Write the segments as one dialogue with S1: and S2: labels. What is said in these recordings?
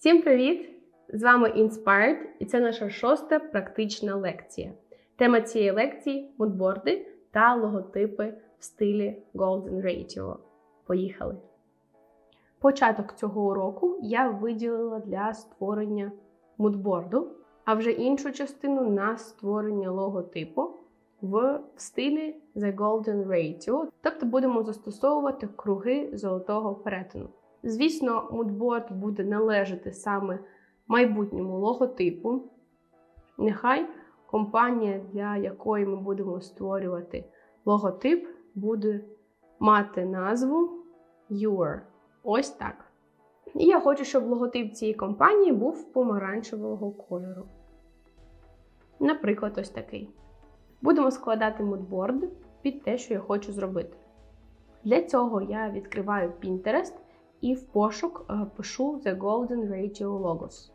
S1: Всім привіт! З вами Inspired і це наша шоста практична лекція. Тема цієї лекції мудборди та логотипи в стилі Golden Radio. Поїхали! Початок цього уроку я виділила для створення мудборду, а вже іншу частину на створення логотипу в стилі The Golden Radio, тобто будемо застосовувати круги золотого перетину. Звісно, мудборд буде належати саме майбутньому логотипу. Нехай компанія, для якої ми будемо створювати логотип, буде мати назву Your. Ось так. І я хочу, щоб логотип цієї компанії був помаранчевого кольору. Наприклад, ось такий. Будемо складати мудборд під те, що я хочу зробити. Для цього я відкриваю Pinterest і в пошук е, пишу The Golden Radio Logos.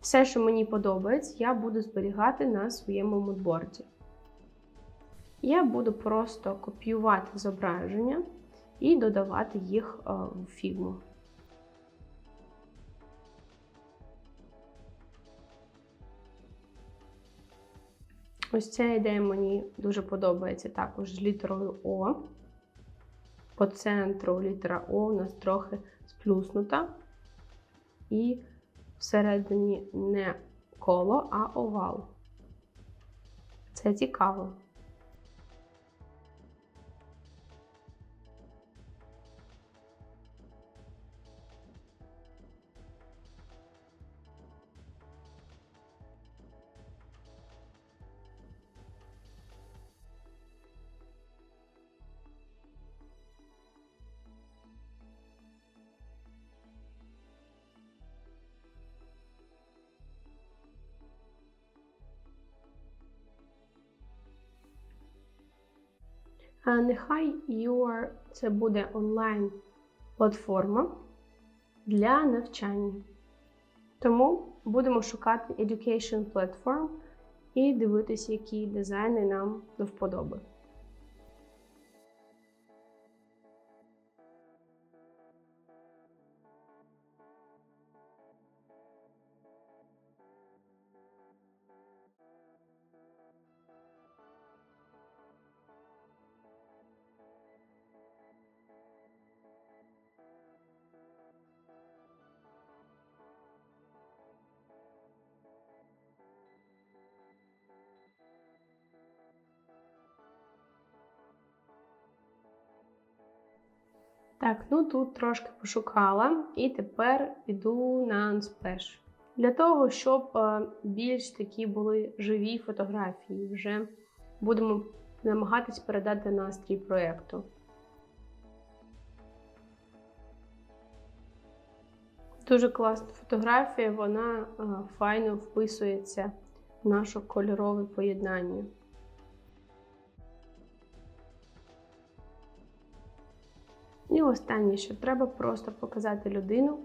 S1: Все, що мені подобається, я буду зберігати на своєму мудборді. Я буду просто копіювати зображення і додавати їх е, в фігму. Ось ця ідея мені дуже подобається також з літерою О. По центру літера О у нас трохи сплюснута. І всередині не коло, а овал. Це цікаво. Нехай your це буде онлайн платформа для навчання. Тому будемо шукати Education Platform і дивитися, які дизайни нам до вподоби. Так, ну тут трошки пошукала, і тепер піду на Unsplash. Для того, щоб е, більш такі були живі фотографії, вже будемо намагатись передати настрій проєкту. Дуже класна фотографія, вона е, файно вписується в наше кольорове поєднання. І останнє, що треба просто показати людину,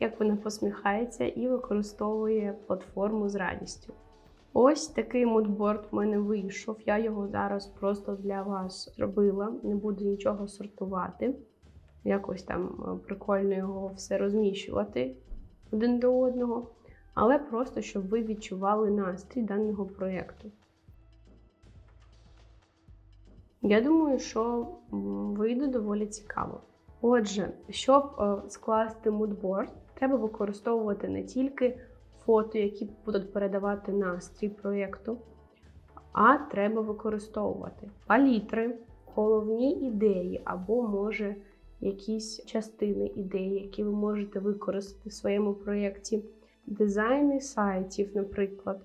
S1: як вона посміхається і використовує платформу з радістю. Ось такий мудборд в мене вийшов. Я його зараз просто для вас зробила, не буду нічого сортувати. Якось там е, прикольно його все розміщувати один до одного. Але просто щоб ви відчували настрій даного проєкту. Я думаю, що вийде доволі цікаво. Отже, щоб е, скласти мудборд, треба використовувати не тільки фото, які будуть передавати настрій проєкту, а треба використовувати палітри, головні ідеї, або, може, якісь частини ідеї, які ви можете використати в своєму проєкті, дизайни сайтів, наприклад,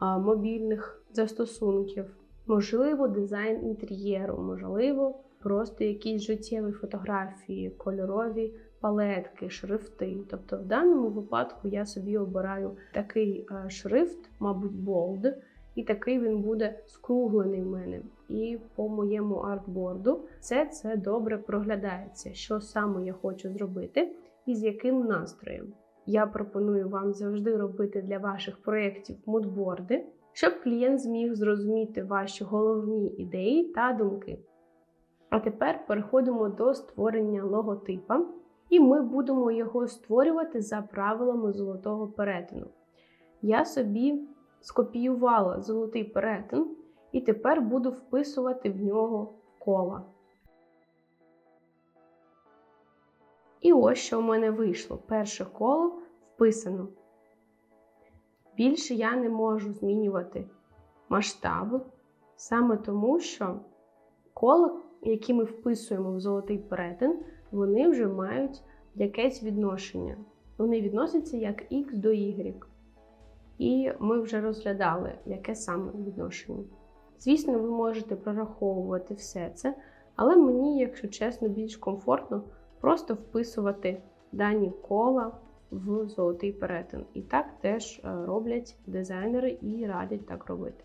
S1: мобільних застосунків, можливо, дизайн інтер'єру, можливо просто якісь життєві фотографії, кольорові палетки, шрифти. Тобто, в даному випадку я собі обираю такий е, шрифт, мабуть, bold, і такий він буде скруглений в мене. І по моєму артборду все це добре проглядається, що саме я хочу зробити і з яким настроєм. Я пропоную вам завжди робити для ваших проєктів мудборди, щоб клієнт зміг зрозуміти ваші головні ідеї та думки. А тепер переходимо до створення логотипа. і ми будемо його створювати за правилами золотого перетину. Я собі скопіювала золотий перетин і тепер буду вписувати в нього кола. І ось що в мене вийшло. Перше коло вписано. Більше я не можу змінювати масштаб, саме тому, що кола, які ми вписуємо в золотий перетин, вони вже мають якесь відношення. Вони відносяться як X до Y. І ми вже розглядали, яке саме відношення. Звісно, ви можете прораховувати все це, але мені, якщо чесно, більш комфортно просто вписувати дані кола в золотий перетин. І так теж е, роблять дизайнери і радять так робити.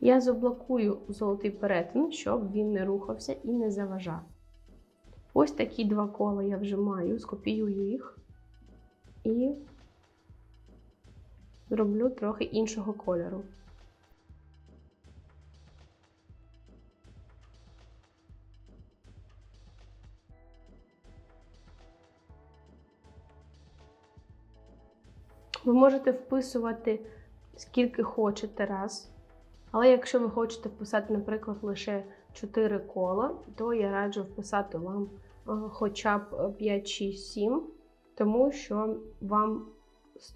S1: Я заблокую золотий перетин, щоб він не рухався і не заважав. Ось такі два кола я вже маю, скопіюю їх і зроблю трохи іншого кольору. Ви можете вписувати скільки хочете раз. Але якщо ви хочете вписати, наприклад, лише 4 кола, то я раджу вписати вам е, хоча б 5, 6, 7, тому що вам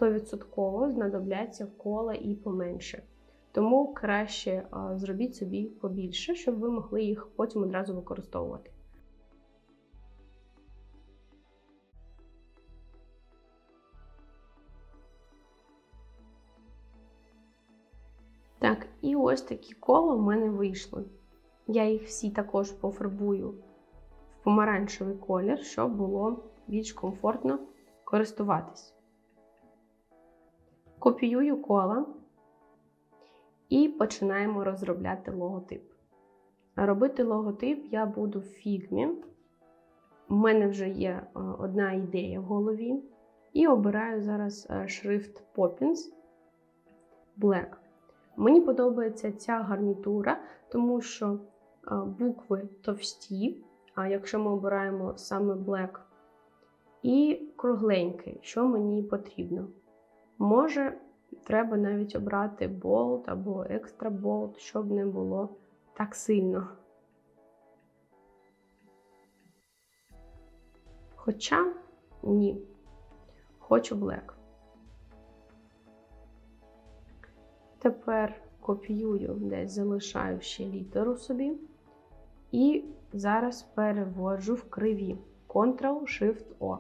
S1: 100% знадобляться кола і поменше. Тому краще е, зробіть собі побільше, щоб ви могли їх потім одразу використовувати. Ось такі кола в мене вийшли. Я їх всі також пофарбую в помаранчевий колір, щоб було більш комфортно користуватись. Копіюю кола і починаємо розробляти логотип. Робити логотип я буду в фігмі. У мене вже є е, одна ідея в голові. І обираю зараз е, шрифт Poppins Black. Мені подобається ця гарнітура, тому що букви товсті, а якщо ми обираємо саме Black, і кругленький, що мені потрібно. Може, треба навіть обрати Bold або Extra Bold, щоб не було так сильно. Хоча ні, хочу Black. Тепер копіюю, десь залишаю ще літеру собі. І зараз переводжу в криві Ctrl-Shift-O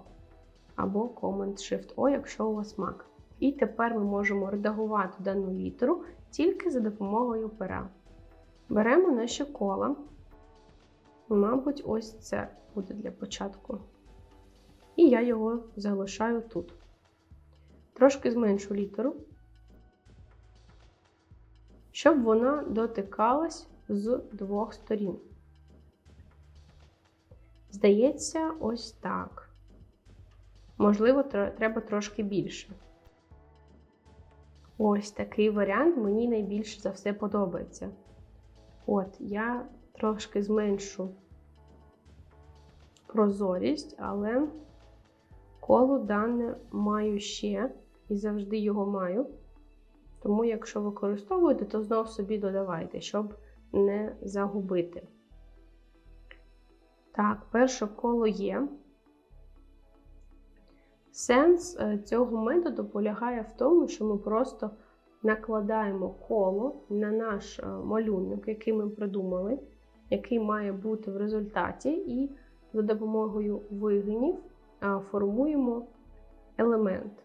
S1: або Command-Shift-O, якщо у вас Mac. І тепер ми можемо редагувати дану літеру тільки за допомогою пера. Беремо наші кола. Мабуть, ось це буде для початку. І я його залишаю тут. Трошки зменшу літеру щоб вона дотикалась з двох сторін. Здається, ось так. Можливо, треба трошки більше. Ось такий варіант мені найбільше за все подобається. От, я трошки зменшу прозорість, але коло дане маю ще і завжди його маю. Тому, якщо використовуєте, то знов собі додавайте, щоб не загубити. Так, перше коло є. Сенс е, цього методу полягає в тому, що ми просто накладаємо коло на наш е, малюнок, який ми придумали, який має бути в результаті, і за допомогою вигинів формуємо елемент.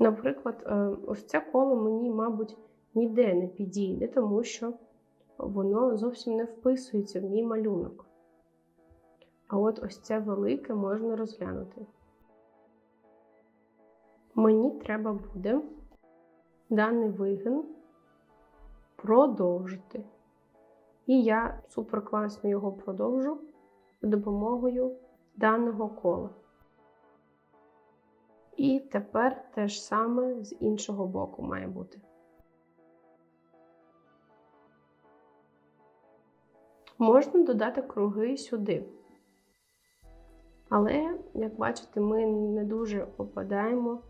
S1: Наприклад, е, ось це коло мені, мабуть, ніде не підійде, тому що воно зовсім не вписується в мій малюнок. А от ось це велике можна розглянути. Мені треба буде даний вигин продовжити. І я суперкласно його продовжу з допомогою даного кола. І тепер те ж саме з іншого боку має бути. Можна додати круги сюди. Але, як бачите, ми не дуже попадаємо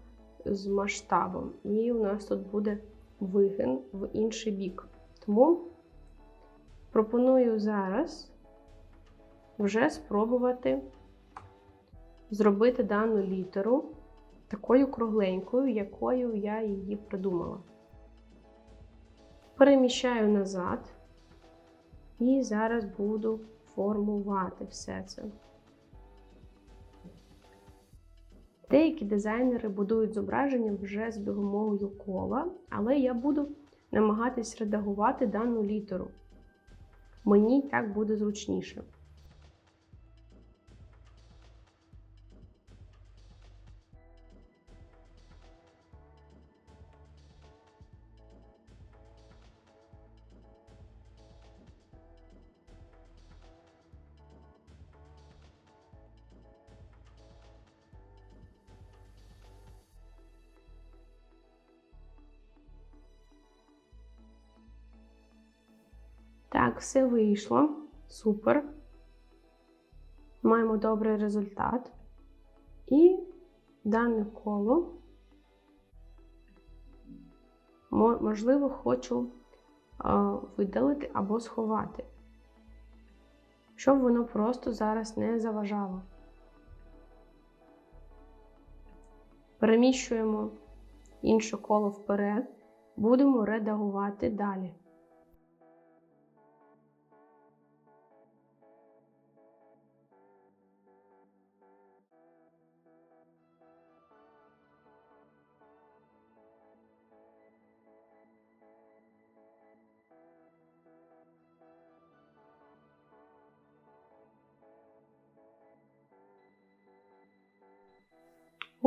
S1: з масштабом, і у нас тут буде вигин в інший бік. Тому пропоную зараз вже спробувати зробити дану літеру такою кругленькою, якою я її придумала. Переміщаю назад і зараз буду формувати все це. Деякі дизайнери будують зображення вже з допомогою кола, але я буду намагатись редагувати дану літеру. Мені так буде зручніше. Так, все вийшло. Супер. Маємо добрий результат. І дане коло, можливо, хочу видалити або сховати, щоб воно просто зараз не заважало. Переміщуємо інше коло вперед, будемо редагувати далі.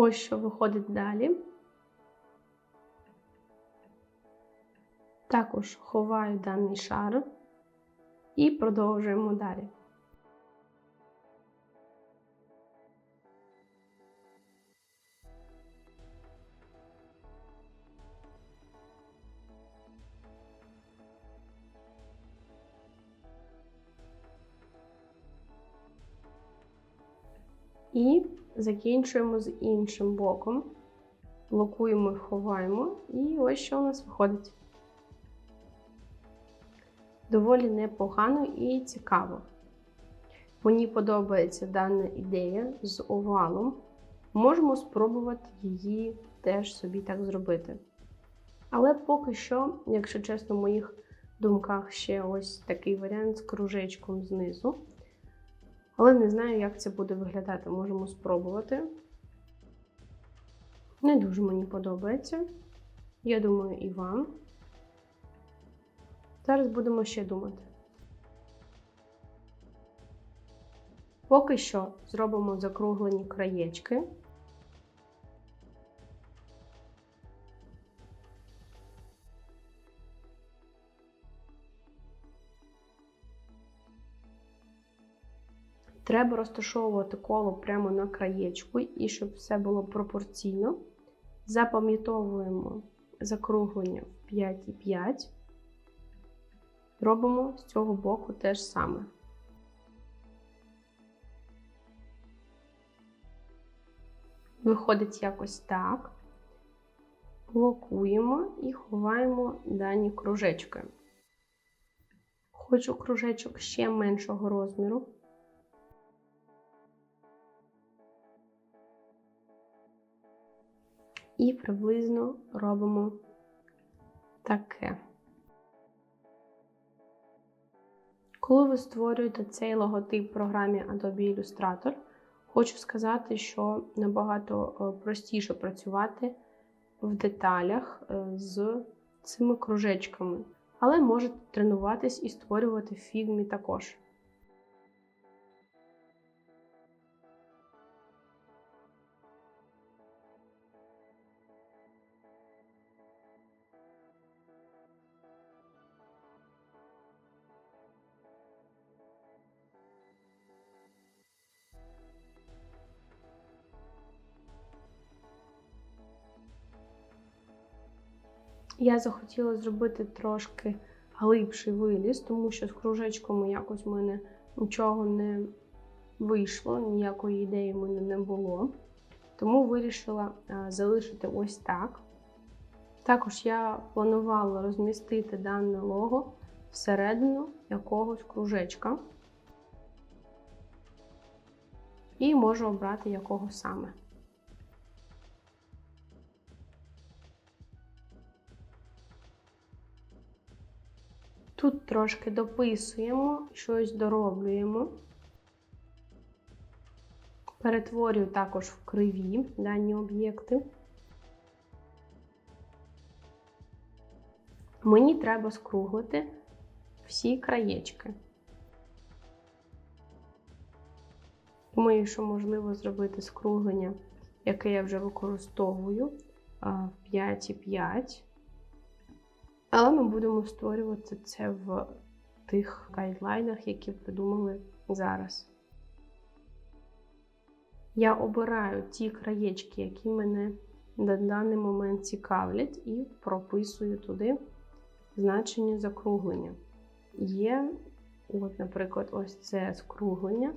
S1: Ось що виходить далі. Також ховаю даний шар і продовжуємо далі. І закінчуємо з іншим боком, блокуємо і ховаємо, і ось що у нас виходить. Доволі непогано і цікаво. Мені подобається дана ідея з овалом. Можемо спробувати її теж собі так зробити. Але поки що, якщо чесно, в моїх думках ще ось такий варіант з кружечком знизу. Але не знаю, як це буде виглядати. Можемо спробувати. Не дуже мені подобається. Я думаю, і вам. Зараз будемо ще думати. Поки що зробимо закруглені краєчки. Треба розташовувати коло прямо на краєчку, і щоб все було пропорційно. Запам'ятовуємо закруглення в 5,5. Робимо з цього боку те ж саме. Виходить якось так. Блокуємо і ховаємо дані кружечки. Хочу кружечок ще меншого розміру. І приблизно робимо таке. Коли ви створюєте цей логотип в програмі Adobe Illustrator, хочу сказати, що набагато е, простіше працювати в деталях е, з цими кружечками, але можете тренуватись і створювати в фігмі також. Я захотіла зробити трошки глибший виліз, тому що з кружечками якось в мене нічого не вийшло, ніякої ідеї в мене не було. Тому вирішила е, залишити ось так. Також я планувала розмістити дане лого всередину якогось кружечка. І можу обрати якого саме. Тут трошки дописуємо, щось дороблюємо. Перетворюю також в криві дані об'єкти. Мені треба скруглити всі краєчки. Думаю, що можливо зробити скруглення, яке я вже використовую в 5,5. Але ми будемо створювати це в тих гайдлайнах, які придумали зараз. Я обираю ті краєчки, які мене на даний момент цікавлять, і прописую туди значення закруглення. Є, от, наприклад, ось це скруглення,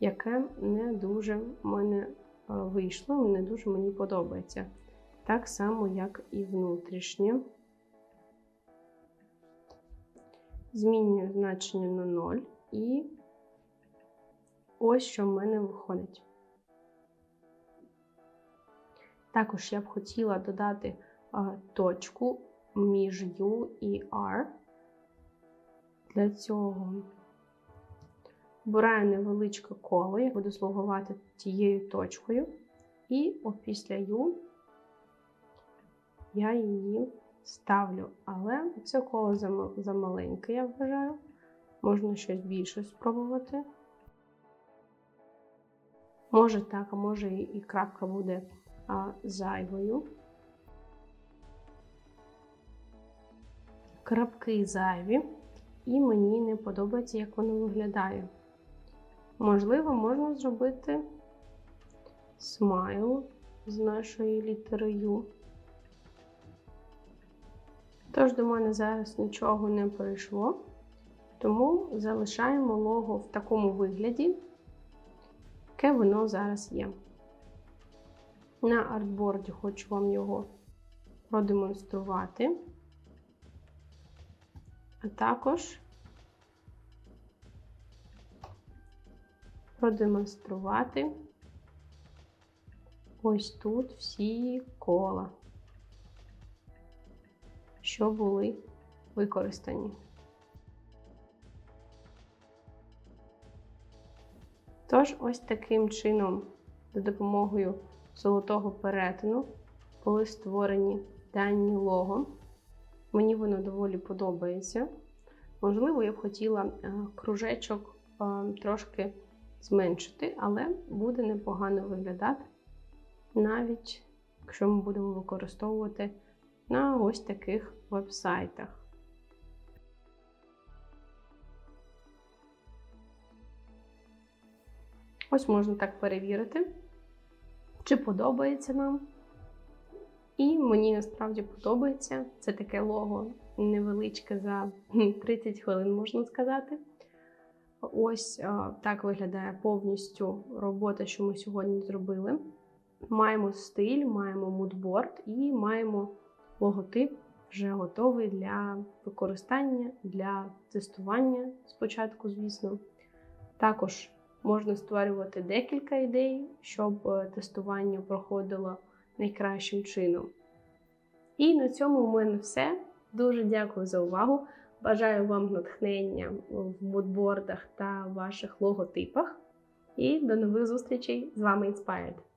S1: яке не дуже в мене вийшло, не дуже мені подобається. Так само, як і внутрішнє. Змінюю значення на 0 і ось що в мене виходить. Також я б хотіла додати а, точку між U і R. Для цього обираю невеличке коло, я буду слугувати тією точкою, і після U я її ставлю. Але це коло замаленьке, я вважаю. Можна щось більше спробувати. Може так, а може і крапка буде а, зайвою. Крапки зайві, і мені не подобається, як воно виглядає. Можливо, можна зробити смайл з нашої літери U. Тож до мене зараз нічого не прийшло, тому залишаємо лого в такому вигляді, яке воно зараз є. На артборді хочу вам його продемонструвати, а також продемонструвати ось тут всі кола що були використані. Тож, ось таким чином, за допомогою золотого перетину, були створені дані лого. Мені воно доволі подобається. Можливо, я б хотіла е, кружечок е, трошки зменшити, але буде непогано виглядати, навіть якщо ми будемо використовувати на ось таких вебсайтах. Ось можна так перевірити, чи подобається нам. І мені насправді подобається. Це таке лого невеличке за 30 хвилин, можна сказати. Ось так виглядає повністю робота, що ми сьогодні зробили. Маємо стиль, маємо мудборд і маємо логотип вже готовий для використання, для тестування спочатку, звісно. Також можна створювати декілька ідей, щоб е, тестування проходило найкращим чином. І на цьому у мене все. Дуже дякую за увагу. Бажаю вам натхнення в мудбордах та ваших логотипах. І до нових зустрічей! З вами Inspired!